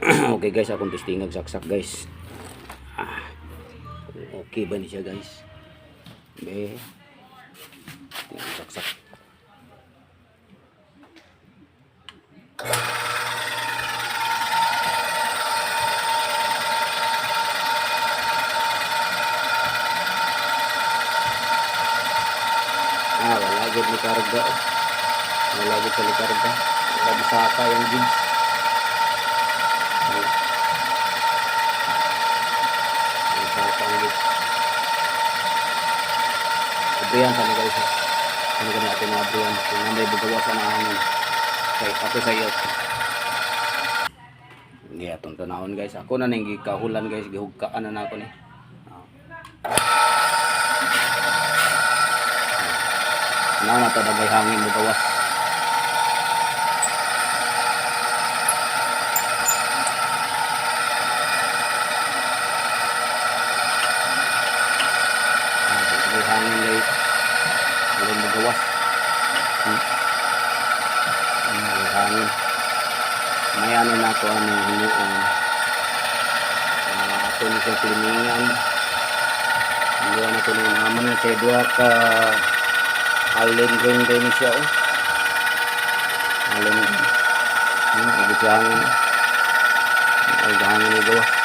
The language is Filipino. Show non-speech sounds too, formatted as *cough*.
*clears throat* okay guys, akong testingag saksak guys. Ah, okay ba ni siya guys? Be. Saksak. Ah, wala gud ni karga. oh. Wala gud sa karga. Wala bisaka yung jeans. Wala. Jeans. Abrihan kami guys. ah. Ano kami natin mga abrihan. Kung nanday bugawasan na hangin. Okay, ato sa iyo. Hindi atong tanahon guys. Ako na nang gikahulan guys. Gihugkaan na na ako ni. Ah. Ano na to dagay hangin bugawas. Ah, Dagay hangin guys. Dagay bugawas. Hmm. Hmm, Dagay hangin. May ano na ako ano hinuon. Uh, ato ni sa kliningan. Hindi na ko nung naman na sa dua ka Allen green din siya oh. Allen green. Hmm, ibig hangin. Ay, hangin ito. So guys,